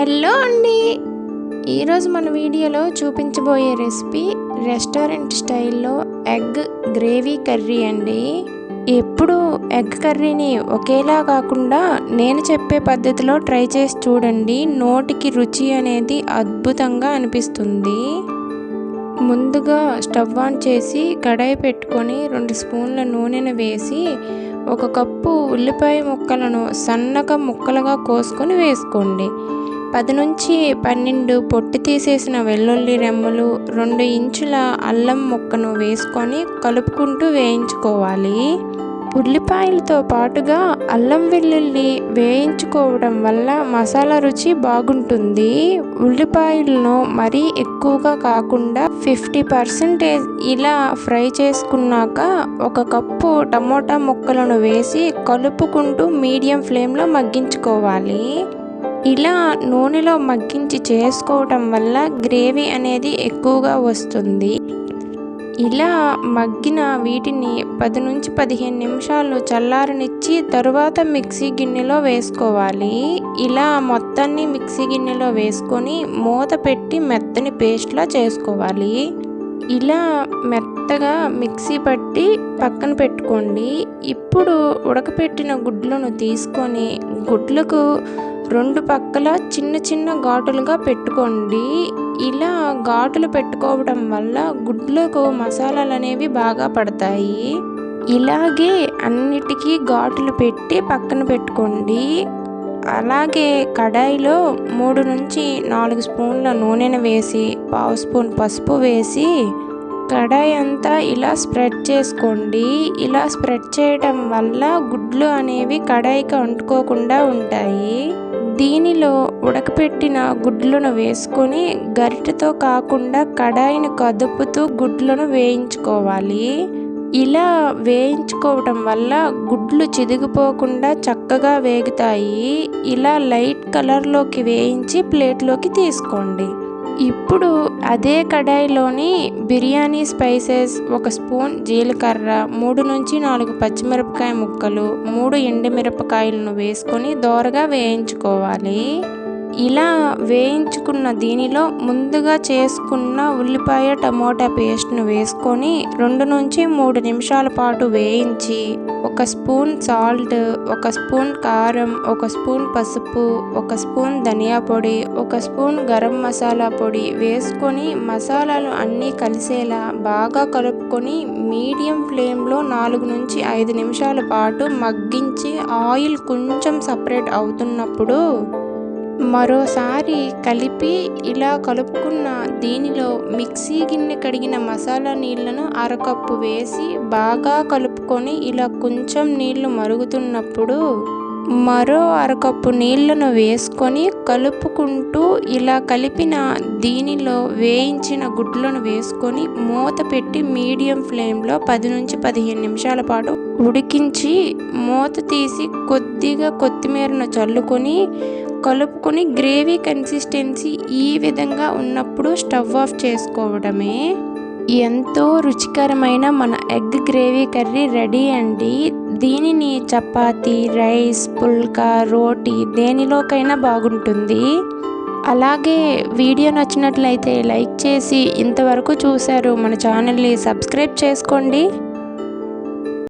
Hello అండి. ఈరోజు మన వీడియోలో చూపించబోయే రెసిపీ రెస్టారెంట్ స్టైల్లో ఎగ్ గ్రేవీ కర్రీ అండి. ఎప్పుడు ఎగ్ కర్రీని ఒకేలా కాకుండా నేను చెప్పే పద్ధతిలో ట్రై చేసి చూడండి. నోటికి రుచి అనేది అద్భుతంగా అనిపిస్తుంది. ముందుగా స్టవ్ ఆన్ చేసి కడాయి పెట్టుకొని రెండు స్పూన్ల నూనెను వేసి ఒక కప్పు ఉల్లిపాయ ముక్కలను సన్నగా ముక్కలుగా కోసుకొని వేసుకోండి. పది నుంచి పన్నెండు పొట్టు తీసేసిన వెల్లుల్లి రెమ్మలు రెండు ఇంచుల అల్లం ముక్కను వేసుకొని కలుపుకుంటూ వేయించుకోవాలి. ఉల్లిపాయలతో పాటుగా అల్లం వెల్లుల్లి వేయించుకోవడం వల్ల మసాలా రుచి బాగుంటుంది. ఉల్లిపాయలను మరీ ఎక్కువగా కాకుండా ఫిఫ్టీ పర్సెంటేజ్ ఇలా ఫ్రై చేసుకున్నాక ఒక కప్పు టమోటా ముక్కలను వేసి కలుపుకుంటూ మీడియం ఫ్లేమ్లో మగ్గించుకోవాలి. ఇలా నూనెలో మగ్గించి చేసుకోవటం వల్ల గ్రేవీ అనేది ఎక్కువగా వస్తుంది. ఇలా మగ్గిన వీటిని పది నుంచి పదిహేను నిమిషాలు చల్లారనిచ్చి తరువాత మిక్సీ గిన్నెలో వేసుకోవాలి. ఇలా మొత్తాన్ని మిక్సీ గిన్నెలో వేసుకొని మూత పెట్టి మెత్తని పేస్ట్లా చేసుకోవాలి. ఇలా మెత్తగా మిక్సీ పట్టి పక్కన పెట్టుకోండి. ఇప్పుడు ఉడకపెట్టిన గుడ్లను తీసుకొని గుడ్లకు రెండు పక్కల చిన్న చిన్న ఘాటులుగా పెట్టుకోండి. ఇలా ఘాటులు పెట్టుకోవడం వల్ల గుడ్లకు మసాలాలు అనేవి బాగా పడతాయి. ఇలాగే అన్నిటికీ ఘాటులు పెట్టి పక్కన పెట్టుకోండి. అలాగే కడాయిలో మూడు నుంచి నాలుగు స్పూన్ల నూనెను వేసి పావు స్పూన్ పసుపు వేసి కడాయి అంతా ఇలా స్ప్రెడ్ చేసుకోండి. ఇలా స్ప్రెడ్ చేయటం వల్ల గుడ్లు అనేవి కడాయికి అంటుకోకుండా ఉంటాయి. దీనిలో ఉడకపెట్టిన గుడ్లను వేసుకొని గరిటెతో కాకుండా కడాయిని కదుపుతూ గుడ్లను వేయించుకోవాలి. ఇలా వేయించుకోవటం వల్ల గుడ్లు చిదిగిపోకుండా చక్కగా వేగుతాయి. ఇలా లైట్ కలర్లోకి వేయించి ప్లేట్లోకి తీసుకోండి. ఇప్పుడు అదే కడాయిలోని బిర్యానీ స్పైసెస్ ఒక స్పూన్ జీలకర్ర మూడు నుంచి నాలుగు పచ్చిమిరపకాయ ముక్కలు మూడు ఎండుమిరపకాయలను వేసుకొని దోరగా వేయించుకోవాలి. ఇలా వేయించుకున్న దీనిలో ముందుగా చేసుకున్న ఉల్లిపాయ టమోటా పేస్ట్ను వేసుకొని రెండు నుంచి మూడు నిమిషాల పాటు వేయించి ఒక స్పూన్ సాల్ట్ ఒక స్పూన్ కారం ఒక స్పూన్ పసుపు ఒక స్పూన్ ధనియా పొడి ఒక స్పూన్ గరం మసాలా పొడి వేసుకొని మసాలాలు అన్నీ కలిసేలా బాగా కలుపుకొని మీడియం ఫ్లేమ్లో నాలుగు నుంచి ఐదు నిమిషాల పాటు మగ్గించి ఆయిల్ కొంచెం సపరేట్ అవుతున్నప్పుడు మరోసారి కలిపి ఇలా కలుపుకున్న దీనిలో మిక్సీ గిన్నె కడిగిన మసాలా నీళ్ళను అరకప్పు వేసి బాగా కలుపుకొని ఇలా కొంచెం నీళ్ళు మరుగుతున్నప్పుడు మరో అరకప్పు నీళ్ళను వేసుకొని కలుపుకుంటూ ఇలా కలిపిన దీనిలో వేయించిన గుడ్లను వేసుకొని మూత పెట్టి మీడియం ఫ్లేమ్లో పది నుంచి పదిహేను నిమిషాల పాటు ఉడికించి మూత తీసి కొద్దిగా కొత్తిమీరను చల్లుకొని కలుపుకొని గ్రేవీ కన్సిస్టెన్సీ ఈ విధంగా ఉన్నప్పుడు స్టవ్ ఆఫ్ చేసుకోవడమే. ఎంతో రుచికరమైన మన ఎగ్ గ్రేవీ కర్రీ రెడీ అండి. దీనిని చపాతి రైస్ పుల్కా రోటీ దేనిలోకైనా బాగుంటుంది. అలాగే వీడియో నచ్చినట్లయితే లైక్ చేసి ఇంతవరకు చూశారు మన ఛానల్ని సబ్స్క్రైబ్ చేసుకోండి.